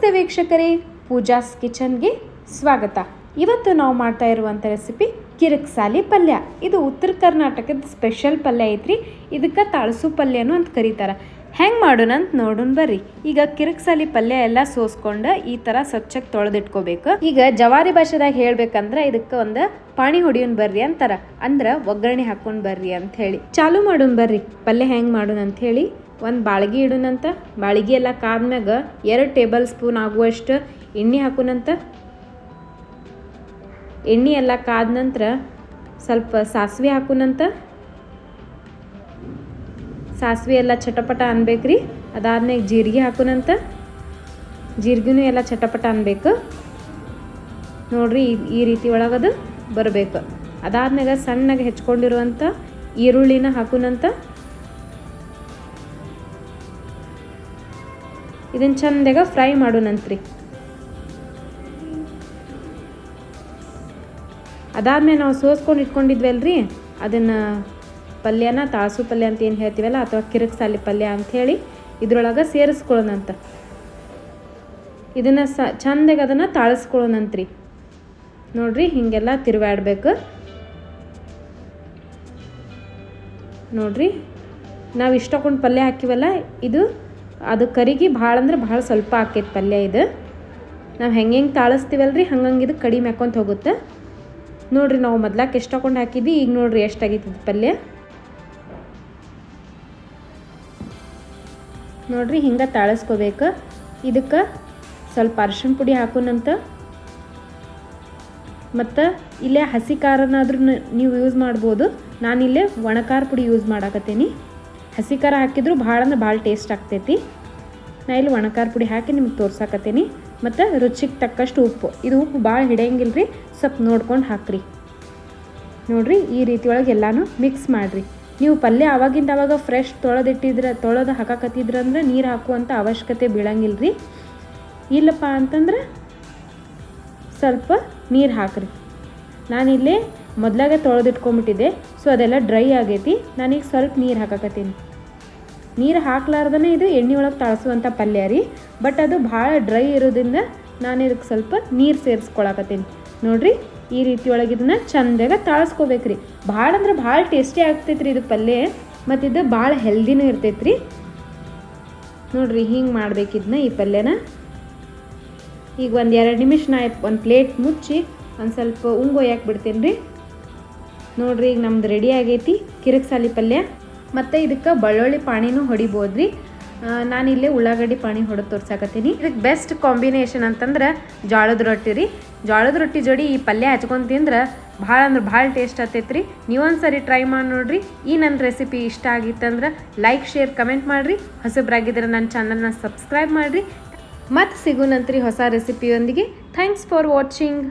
ನಮಸ್ತೆ ವೀಕ್ಷಕರೇ ಪೂಜಾಸ್ ಕಿಚನ್ಗೆ ಸ್ವಾಗತ. ಇವತ್ತು ನಾವು ಮಾಡ್ತಾ ಇರುವಂಥ ರೆಸಿಪಿ ಕಿರಕ್ಸಾಲಿ ಪಲ್ಯ. ಇದು ಉತ್ತರ ಕರ್ನಾಟಕದ ಸ್ಪೆಷಲ್ ಪಲ್ಯ ಐತ್ರಿ. ಇದಕ್ಕೆ ತಾಳಸು ಪಲ್ಯನೂ ಅಂತ ಕರೀತಾರೆ. ಹೆಂಗೆ ಮಾಡೋಣ ಅಂತ ನೋಡೋಣ ಬರ್ರಿ. ಈಗ ಕಿರಿಕ್ಸಾಲಿ ಪಲ್ಯ ಎಲ್ಲ ಸೋಸ್ಕೊಂಡು ಈ ಥರ ಸ್ವಚ್ಛಕ್ಕೆ ತೊಳೆದಿಟ್ಕೋಬೇಕು. ಈಗ ಜವಾರಿ ಭಾಷೆದಾಗ ಹೇಳ್ಬೇಕಂದ್ರೆ ಇದಕ್ಕೆ ಒಂದು ಪಾಣಿ ಹೊಡಿಯೋನ್ ಬರ್ರಿ ಅಂತಾರ. ಅಂದ್ರೆ ಒಗ್ಗರಣೆ ಹಾಕೊಂಡು ಬರ್ರಿ ಅಂತ ಹೇಳಿ. ಚಾಲು ಮಾಡೋಣ ಬರ್ರಿ. ಪಲ್ಯ ಹೆಂಗೆ ಮಾಡೋಣ ಅಂತ ಹೇಳಿ ಒಂದು ಬಾಳ್ಗಿ ಇಡೋಣಂತ ಬಾಳ್ಗಿ ಎಲ್ಲ ಕಾದ್ಮ್ಯಾಗ ಎರಡು ಟೇಬಲ್ ಸ್ಪೂನ್ ಆಗುವಷ್ಟು ಎಣ್ಣೆ ಹಾಕೋಣಂತ ಎಣ್ಣೆ ಎಲ್ಲ ಕಾದ ನಂತರ ಸ್ವಲ್ಪ ಸಾಸಿವೆ ಹಾಕೋಣಂತ ಸಾಸಿವೆ ಎಲ್ಲ ಚಟಪಟ ಅನ್ಬೇಕ್ರಿ. ಅದಾದ್ಮೇಲೆ ಜೀರಿಗೆ ಹಾಕೋಣಂತ ಜೀರಿಗೆನೂ ಎಲ್ಲ ಚಟಪಟ ಅನ್ಬೇಕು. ನೋಡ್ರಿ ಈ- ರೀತಿ ಒಳಗದು ಬರಬೇಕು. ಅದಾದ್ಮ್ಯಾಗ ಸಣ್ಣಗೆ ಹೆಚ್ಕೊಂಡಿರುವಂಥ ಈರುಳ್ಳಿನ ಹಾಕೋಣಂತ ಇದನ್ನ ಚಂದಾಗ ಫ್ರೈ ಮಾಡೋಣಂತ್ರಿ ಅದಾದ್ಮೇಲೆ ನಾವು ಸೋಸ್ಕೊಂಡು ಇಟ್ಕೊಂಡಿದ್ವಲ್ರಿ, ಅದನ್ನು ಪಲ್ಯನ, ತಾಸು ಪಲ್ಯ ಅಂತ ಏನು ಹೇಳ್ತೀವಲ್ಲ, ಅಥವಾ ಕಿರಿಕ್ಸಾಲಿ ಪಲ್ಯ ಅಂಥೇಳಿ ಇದ್ರೊಳಗೆ ಸೇರಿಸ್ಕೊಳ್ಳೋಣಂತ. ಇದನ್ನು ಸ, ಚಂದಾಗ ಅದನ್ನು ತಾಳಿಸ್ಕೊಳ್ಳೋಣಂತ್ರಿ. ನೋಡ್ರಿ, ಹೀಗೆಲ್ಲ ತಿರುವಾಡ್ಬೇಕು ನೋಡ್ರಿ, ನಾವು ಇಷ್ಟಕೊಂಡು ಪಲ್ಯ ಹಾಕಿವಲ್ಲ, ಇದು, ಅದು ಕರಿಗಿ ಭಾಳ ಅಂದ್ರೆ ಭಾಳ ಸ್ವಲ್ಪ ಆಕೈತೆ ಪಲ್ಯ ಇದು. ನಾವು ಹೆಂಗೆ ಹೆಂಗೆ ತಾಳಿಸ್ತೀವಲ್ರಿ, ಹಂಗಂಗೆ ಇದು ಕಡಿಮೆ ಹಾಕೊಂತ ಹೋಗುತ್ತೆ. ನೋಡ್ರಿ, ನಾವು ಮೊದ್ಲಾಕೆ ಎಷ್ಟು ಹಾಕೊಂಡು ಹಾಕಿದ್ವಿ, ಈಗ ನೋಡ್ರಿ ಎಷ್ಟಾಗಿತ್ತು ಪಲ್ಯ. ನೋಡ್ರಿ, ಹಿಂಗೆ ತಾಳಿಸ್ಕೋಬೇಕು. ಇದಕ್ಕೆ ಸ್ವಲ್ಪ ಅರ್ಶಿನ ಪುಡಿ ಹಾಕೋಣಂತ ಮತ್ತು ಇಲ್ಲೇ ಹಸಿ ಖಾರನಾದ್ರೂ ನೀವು ಯೂಸ್ ಮಾಡ್ಬೋದು. ನಾನಿಲ್ಲೇ ಒಣ ಖಾರ ಪುಡಿ ಯೂಸ್ ಮಾಡಾಕತ್ತೀನಿ. ಹಸಿ ಖಾರ ಹಾಕಿದ್ರು ಭಾಳ ಅಂದ್ರೆ ಭಾಳ ಟೇಸ್ಟ್ ಆಗ್ತೈತಿ. ನಾ ಇಲ್ಲಿ ಒಣ ಖಾರ ಪುಡಿ ಹಾಕಿ ನಿಮ್ಗೆ ತೋರ್ಸಾಕತ್ತೀನಿ. ಮತ್ತು ರುಚಿಗೆ ತಕ್ಕಷ್ಟು ಉಪ್ಪು. ಇದು ಉಪ್ಪು ಭಾಳ ಹಿಡಿಯಂಗಿಲ್ಲ ರೀ ಸ್ವಲ್ಪ ನೋಡ್ಕೊಂಡು ಹಾಕ್ರಿ. ನೋಡ್ರಿ, ಈ ರೀತಿ ಒಳಗೆ ಎಲ್ಲನೂ ಮಿಕ್ಸ್ ಮಾಡಿರಿ. ನೀವು ಪಲ್ಯ ಆವಾಗಿಂದ ಅವಾಗ ಫ್ರೆಶ್ ತೊಳೆದಿಟ್ಟಿದ್ರ, ತೊಳೆದು ಹಾಕಾಕತ್ತಿದ್ರಂದ್ರೆ ನೀರು ಹಾಕುವಂಥ ಅವಶ್ಯಕತೆ ಬೀಳಂಗಿಲ್ಲ ರೀ ಇಲ್ಲಪ್ಪ ಅಂತಂದ್ರೆ ಸ್ವಲ್ಪ ನೀರು ಹಾಕ್ರಿ. ನಾನಿಲ್ಲಿ ಮೊದಲಾಗೆ ತೊಳೆದಿಟ್ಕೊಂಬಿಟ್ಟಿದ್ದೆ ಸೊ ಅದೆಲ್ಲ ಡ್ರೈ ಆಗೈತಿ. ನಾನೀಗ ಸ್ವಲ್ಪ ನೀರು ಹಾಕಕತ್ತೀನಿ. ನೀರು ಹಾಕ್ಲಾರ್ದೇ ಇದು ಎಣ್ಣೆ ಒಳಗೆ ತಾಳಿಸುವಂಥ ಪಲ್ಯ ರೀ ಬಟ್ ಅದು ಭಾಳ ಡ್ರೈ ಇರೋದ್ರಿಂದ ನಾನು ಇದಕ್ಕೆ ಸ್ವಲ್ಪ ನೀರು ಸೇರಿಸ್ಕೊಳಕತ್ತೀನಿ. ನೋಡ್ರಿ? ಈ ರೀತಿ ಒಳಗೆ ಇದನ್ನ ಚಂದಾಗ ತಾಳಿಸ್ಕೋಬೇಕ್ರಿ. ಭಾಳ ಅಂದ್ರೆ ಭಾಳ ಟೇಸ್ಟಿ ಆಗ್ತೈತ್ರಿ ಇದು ಪಲ್ಯ. ಮತ್ತು ಇದು ಭಾಳ ಹೆಲ್ದಿನೂ ಇರ್ತೈತ್ರಿ. ನೋಡ್ರಿ ಹಿಂಗೆ ಮಾಡಬೇಕಿದ್ನ ಈ ಪಲ್ಯನ. ಈಗ ಒಂದು ಎರಡು ನಿಮಿಷ ನಾ ಒಂದು ಪ್ಲೇಟ್ ಮುಚ್ಚಿ ಒಂದು ಸ್ವಲ್ಪ ಉಂಗೊಯ್ಯಾಕೆ ಬಿಡ್ತೀನಿ ರೀ ನೋಡ್ರಿ ಈಗ ನಮ್ದು ರೆಡಿ ಆಗೈತಿ ಕಿರಿಕ್ಸಾಲಿ ಪಲ್ಯ. ಮತ್ತು ಇದಕ್ಕೆ ಬೆಳ್ಳುಳ್ಳಿ ಪಾಣಿನೂ ಹೊಡಿಬೋದು ರೀ ನಾನಿಲ್ಲೇ ಉಳ್ಳಾಗಡ್ಡಿ ಪಾಣಿ ಹೊಡೆದು ತೋರ್ಸಾಕತ್ತೀನಿ. ಇದಕ್ಕೆ ಬೆಸ್ಟ್ ಕಾಂಬಿನೇಷನ್ ಅಂತಂದ್ರೆ ಜೋಳದ ರೊಟ್ಟಿ ರೀ. ಜೋಳದ ರೊಟ್ಟಿ ಜೋಡಿ ಈ ಪಲ್ಯ ಹಚ್ಕೊಂಡು ತಿಂದ್ರೆ ಭಾಳ ಅಂದ್ರೆ ಭಾಳ ಟೇಸ್ಟ್ ಆಗ್ತೈತೆ ರೀ ನೀವೊಂದ್ಸರಿ ಟ್ರೈ ಮಾಡಿ ನೋಡಿರಿ. ಈ ನನ್ನ ರೆಸಿಪಿ ಇಷ್ಟ ಆಗಿತ್ತಂದ್ರೆ ಲೈಕ್ ಶೇರ್ ಕಮೆಂಟ್ ಮಾಡಿರಿ. ಹೊಸಬ್ರಾಗಿದ್ರೆ ನನ್ನ ಚಾನಲ್ನ ಸಬ್ಸ್ಕ್ರೈಬ್ ಮಾಡಿರಿ. ಮತ್ತೆ ಸಿಗುನಂತ್ರಿ ಹೊಸ ರೆಸಿಪಿಯೊಂದಿಗೆ ಥ್ಯಾಂಕ್ಸ್ ಫಾರ್ ವಾಚಿಂಗ್